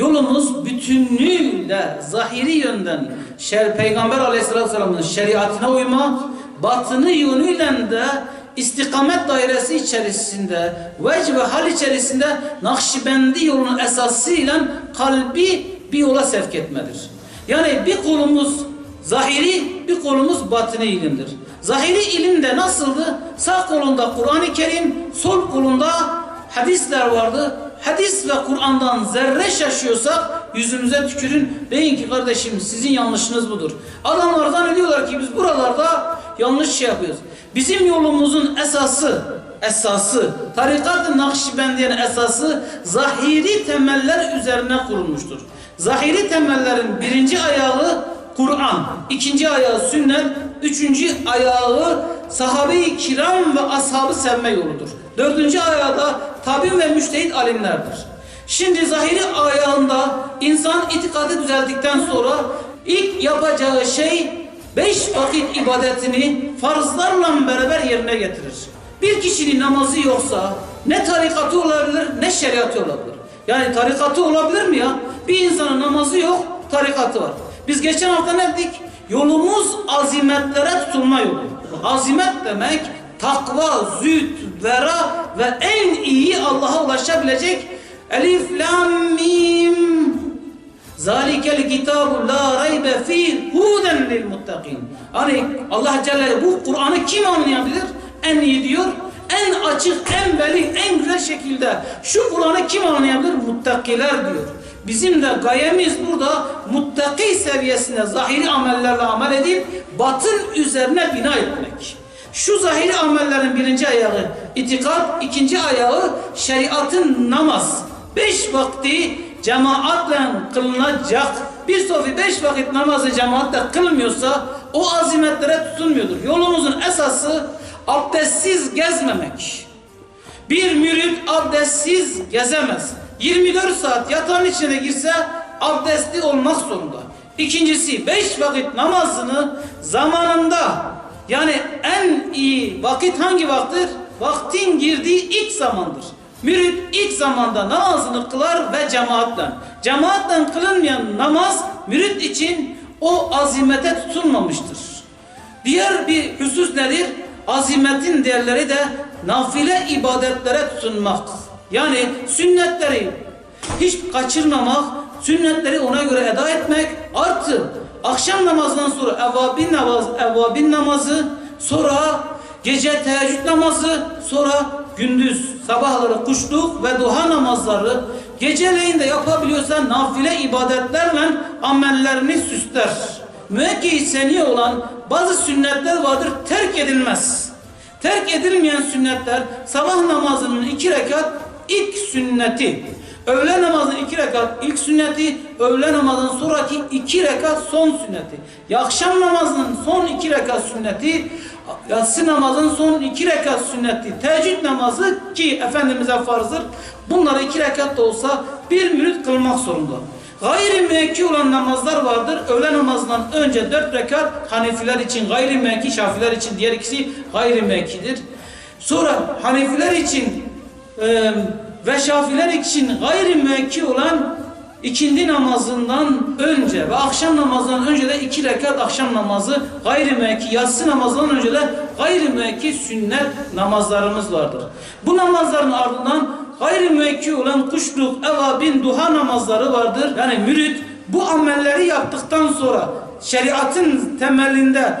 Yolumuz bütünlüğüyle zahiri yönden şer, Peygamber aleyhissalatü vesselamın şeriatına uyma, batını yönüyle de istikamet dairesi içerisinde, vecd ve hal içerisinde Nakşibendi yolunun esasıyla kalbi bir yola sevk etmedir. Yani bir kolumuz zahiri, bir kolumuz batını ilimdir. Zahiri ilim de nasıldı? Sağ kolunda Kur'an-ı Kerim, sol kolunda hadisler vardı. Hadis ve Kur'an'dan zerre şaşıyorsak yüzümüze tükürün. Deyin ki kardeşim sizin yanlışınız budur. Adamlar zannediyorlar ki biz buralarda yanlış şey yapıyoruz. Bizim yolumuzun esası, esası, tarikat-ı Nakşibendiye'nin esası zahiri temeller üzerine kurulmuştur. Zahiri temellerin birinci ayağı Kur'an, ikinci ayağı sünnet, üçüncü ayağı sahabe-i kiram ve ashabı sevme yoludur. Dördüncü ayağı da tabi ve müştehit alimlerdir. Şimdi zahiri ayağında insan itikadı düzeldikten sonra ilk yapacağı şey beş vakit ibadetini farzlarla beraber yerine getirir. Bir kişinin namazı yoksa ne tarikatı olabilir ne şeriatı olabilir. Yani tarikatı olabilir mi ya? Bir insanın namazı yok, tarikatı var. Biz geçen hafta ne dedik? Yolumuz azimetlere tutulma yolu. Azimet demek takva, züht, vera ve en iyi Allah'a ulaşabilecek Elif, Lam, Mim. Zalikel kitabu la raybe fih huden lil muttakin. Hani Allah Celle bu Kur'an'ı kim anlayabilir? En iyi diyor. En açık, en belli, en güzel şekilde şu Kur'an'ı kim anlayabilir? Muttakiler diyor. Bizim de gayemiz burada muttaki seviyesinde zahiri amellerle amel edip batın üzerine bina etmek. Şu zahiri amellerin birinci ayağı itikat, ikinci ayağı şeriatın namaz. Beş vakti cemaatle kılınacak. Bir sofi beş vakit namazı cemaatle kılmıyorsa o azimetlere tutunmuyordur. Yolumuzun esası abdestsiz gezmemek. Bir mürit abdestsiz gezemez. 24 saat yatağın içine girse abdestli olmak zorunda. İkincisi beş vakit namazını zamanında yani en iyi vakit hangi vakttir? Vaktin girdiği ilk zamandır. Mürit ilk zamanda namazını kılar ve cemaatle. Cemaatle kılınmayan namaz mürit için o azimete tutunmamıştır. Diğer bir husus nedir? Azimetin değerleri de nafile ibadetlere tutunmak. Yani sünnetleri hiç kaçırmamak, sünnetleri ona göre eda etmek, artı akşam namazından sonra evvabin namazı, evvabin namazı, sonra gece teheccüd namazı, sonra gündüz sabahları kuşluk ve duha namazları, geceleyin de yapabiliyorsa nafile ibadetlerle amellerini süsler. Müekki seniye olan bazı sünnetler vardır terk edilmez. Terk edilmeyen sünnetler sabah namazının iki rekat ilk sünneti. Öğle namazının iki rekat ilk sünneti, öğle namazının sonraki iki rekat son sünneti. Akşam namazının son iki rekat sünneti, yatsı namazının son iki rekat sünneti, teheccüd namazı ki Efendimiz'e farzdır. Bunları iki rekat da olsa bir mürit kılmak zorunda. Gayri müekki olan namazlar vardır. Öğle namazından önce dört rekat Hanefiler için gayri müekki, Şafiler için diğer ikisi gayri müekkidir. Sonra Hanefiler için e, ve Şafiler için gayri müekki olan ikindi namazından önce ve akşam namazından önce de iki rekat akşam namazı gayri müekki, yatsı namazından önce de gayri müekki sünnet namazlarımız vardır. Bu namazların ardından gayri müekki olan kuşluk, evabin, duha namazları vardır. Yani mürit bu amelleri yaptıktan sonra şeriatın temelinde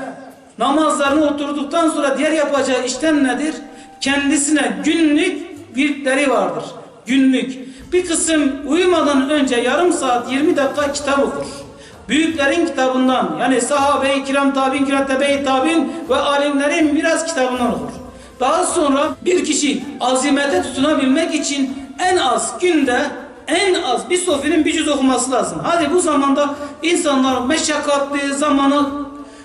namazlarını oturduktan sonra diğer yapacağı işlem nedir? Kendisine günlük virtleri vardır. Günlük. Bir kısım uyumadan önce yarım saat 20 dakika kitap okur. Büyüklerin kitabından yani sahabe-i kiram, tabi'in kiram, tebe-i tabi'in ve alimlerin biraz kitabından okur. Daha sonra bir kişi azimete tutunabilmek için en az günde en az bir sofinin bir cüz okuması lazım. Hadi bu zamanda insanlar meşakkatli zamanı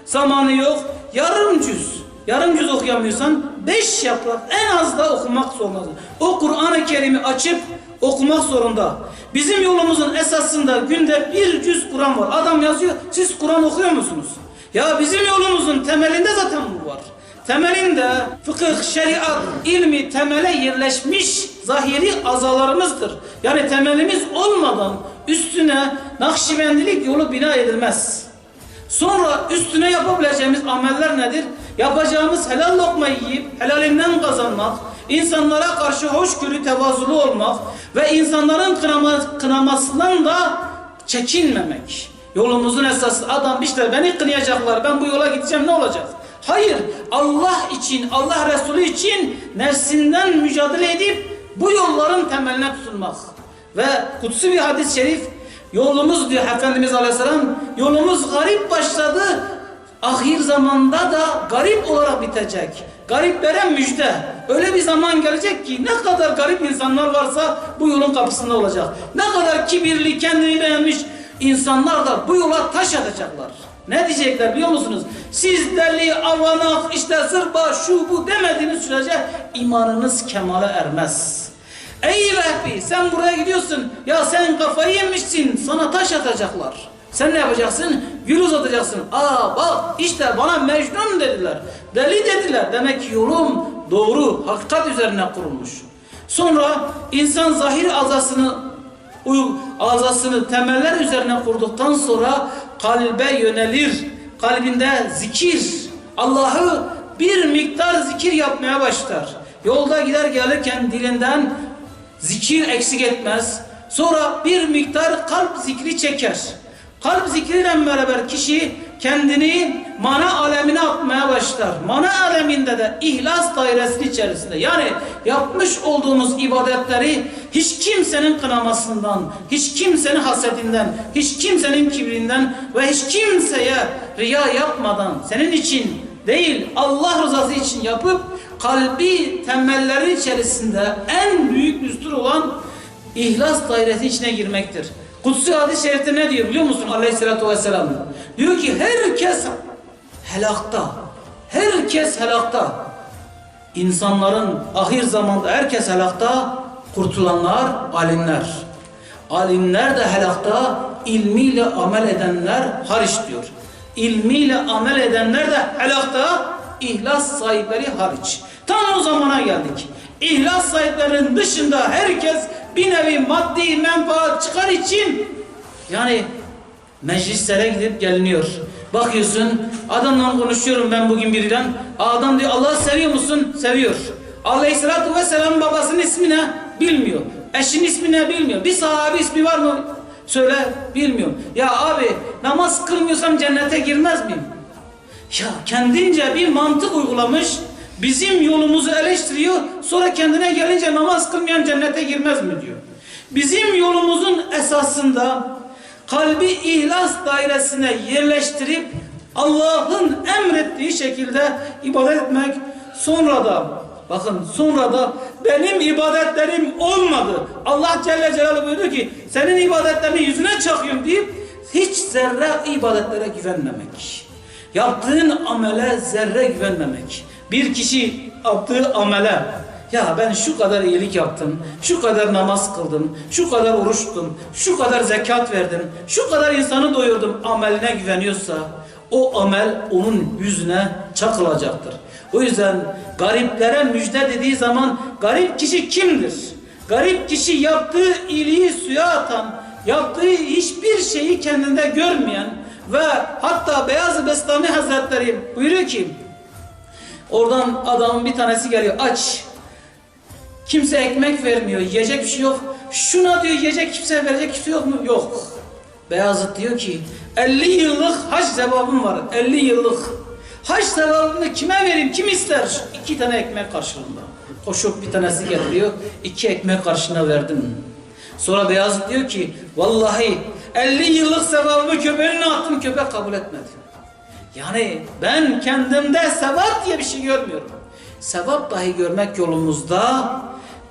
zamanı yok. Yarım cüz. Yarım cüz okuyamıyorsan beş yaprak en az da okumak zorundasın. O Kur'an-ı Kerim'i açıp okumak zorunda. Bizim yolumuzun esasında günde bir cüz Kur'an var. Adam yazıyor siz Kur'an okuyor musunuz? Ya bizim yolumuzun temelinde zaten bu var. Temelinde fıkıh, şeriat, ilmi temele yerleşmiş zahiri azalarımızdır. Yani temelimiz olmadan üstüne Nakşibendilik yolu bina edilmez. Sonra üstüne yapabileceğimiz ameller nedir? Yapacağımız helal lokma yiyip helalinden kazanmak, insanlara karşı hoşgörü tevazulu olmak ve insanların kınama, kınamasından da çekinmemek. Yolumuzun esası adam işte beni kınayacaklar ben bu yola gideceğim ne olacak? Hayır Allah için Allah Resulü için nefsinden mücadele edip bu yolların temeline tutunmak. Ve kutsi bir hadis-i şerif yolumuz diyor Efendimiz Aleyhisselam yolumuz garip başladı ahir zamanda da garip olarak bitecek. Gariplere müjde. Öyle bir zaman gelecek ki ne kadar garip insanlar varsa bu yolun kapısında olacak. Ne kadar kibirli, kendini beğenmiş insanlar da bu yola taş atacaklar. Ne diyecekler biliyor musunuz? Siz deli, avanak, işte zırba, şu bu demediğiniz sürece imanınız kemale ermez. Ey Vehbi sen buraya gidiyorsun. Ya sen kafayı yemişsin. Sana taş atacaklar. Sen ne yapacaksın? Gül uzatacaksın. Aa bak işte bana Mecnun dediler. Deli dediler. Demek ki yolum doğru, hakikat üzerine kurulmuş. Sonra insan zahir azasını azasını temeller üzerine kurduktan sonra kalbe yönelir. Kalbinde zikir, Allah'ı bir miktar zikir yapmaya başlar. Yolda gider gelirken dilinden zikir eksik etmez. Sonra bir miktar kalp zikri çeker. Kalp zikriyle beraber kişi kendini mana alemine atmaya başlar. Mana aleminde de ihlas dairesinin içerisinde. Yani yapmış olduğumuz ibadetleri hiç kimsenin kınamasından, hiç kimsenin hasetinden, hiç kimsenin kibrinden ve hiç kimseye riya yapmadan senin için değil Allah rızası için yapıp kalbi temelleri içerisinde en büyük düstur olan ihlas dairesi içine girmektir. Kutsi hadis-i şerifte ne diyor biliyor musun aleyhissalatü vesselam? Diyor ki herkes helakta. Herkes helakta. İnsanların ahir zamanda herkes helakta. Kurtulanlar alimler. Alimler de helakta ilmiyle amel edenler hariç diyor. İlmiyle amel edenler de helakta ihlas sahipleri hariç. Tam o zamana geldik. İhlas sahiplerinin dışında herkes bir nevi maddi menfaat çıkar için yani meclislere gidip geliniyor. Bakıyorsun adamla konuşuyorum ben bugün birinden. Adam diyor Allah'ı seviyor musun? Seviyor. Aleyhisselatü Vesselam'ın babasının ismi ne? Bilmiyor. Eşin ismi ne? Bilmiyor. Bir sahabi ismi var mı? Söyle bilmiyorum. Ya abi namaz kılmıyorsam cennete girmez miyim? Ya kendince bir mantık uygulamış. Bizim yolumuzu eleştiriyor. Sonra kendine gelince namaz kılmayan cennete girmez mi diyor. Bizim yolumuzun esasında kalbi ihlas dairesine yerleştirip Allah'ın emrettiği şekilde ibadet etmek sonra da bakın sonra da benim ibadetlerim olmadı. Allah Celle Celaluhu buyurdu ki senin ibadetlerini yüzüne çakıyorum deyip hiç zerre ibadetlere güvenmemek. Yaptığın amele zerre güvenmemek. Bir kişi yaptığı amele ya ben şu kadar iyilik yaptım, şu kadar namaz kıldım, şu kadar oruç tuttum, şu kadar zekat verdim, şu kadar insanı doyurdum ameline güveniyorsa o amel onun yüzüne çakılacaktır. O yüzden gariplere müjde dediği zaman garip kişi kimdir? Garip kişi yaptığı iyiliği suya atan, yaptığı hiçbir şeyi kendinde görmeyen ve hatta Beyaz-ı Bestami Hazretleri buyuruyor ki oradan adamın bir tanesi geliyor aç. Kimse ekmek vermiyor yiyecek bir şey yok. Şuna diyor yiyecek kimse verecek kimse yok mu? Yok. Beyazıt diyor ki 50 yıllık hac sevabım var 50 yıllık. Hac sevabını kime vereyim kim ister? İki tane ekmek karşılığında. Koşup bir tanesi getiriyor iki ekmek karşına verdim. Sonra Beyazıt diyor ki vallahi 50 yıllık sevabımı köpeğine attım köpek kabul etmedi. Yani ben kendimde sevap diye bir şey görmüyorum. Sevap dahi görmek yolumuzda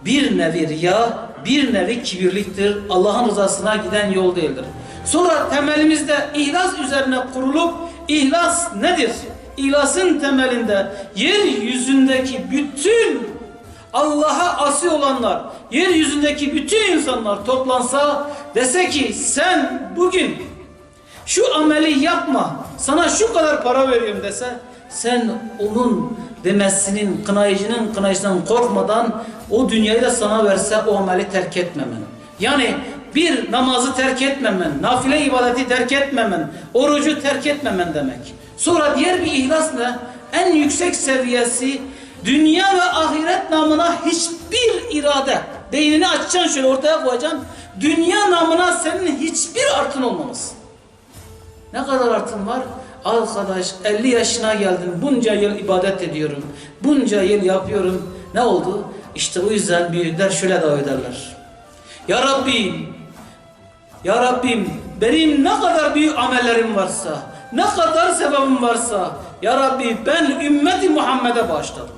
bir nevi riya, bir nevi kibirliktir. Allah'ın rızasına giden yol değildir. Sonra temelimizde ihlas üzerine kurulup ihlas nedir? İhlasın temelinde yeryüzündeki bütün Allah'a asi olanlar, yeryüzündeki bütün insanlar toplansa dese ki sen bugün şu ameli yapma, sana şu kadar para veriyorum dese sen onun demesinin, kınayıcının kınayıcından korkmadan o dünyayı da sana verse o ameli terk etmemen. Yani bir namazı terk etmemen, nafile ibadeti terk etmemen, orucu terk etmemen demek. Sonra diğer bir ihlas ne? En yüksek seviyesi dünya ve ahiret namına hiçbir irade. Beynini açacaksın şöyle ortaya koyacaksın. Dünya namına senin hiçbir artın olmaması. Ne kadar artın var? Arkadaş 50 yaşına geldim. Bunca yıl ibadet ediyorum. Bunca yıl yapıyorum. Ne oldu? İşte o yüzden büyükler şöyle dua ederler. Ya Rabbim, Ya Rabbim benim ne kadar büyük amellerim varsa, ne kadar sevabım varsa, Ya Rabbi ben ümmeti Muhammed'e bağışladım.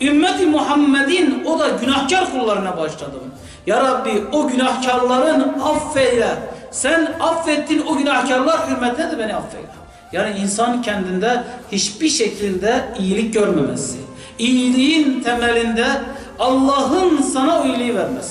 Ümmeti Muhammed'in o da günahkar kullarına bağışladım. Ya Rabbi o günahkarların affeyle. Sen affettin o günahkarlar hürmetine de beni affeyle. Yani insan kendinde hiçbir şekilde iyilik görmemesi. İyiliğin temelinde Allah'ın sana iyiliği vermesi.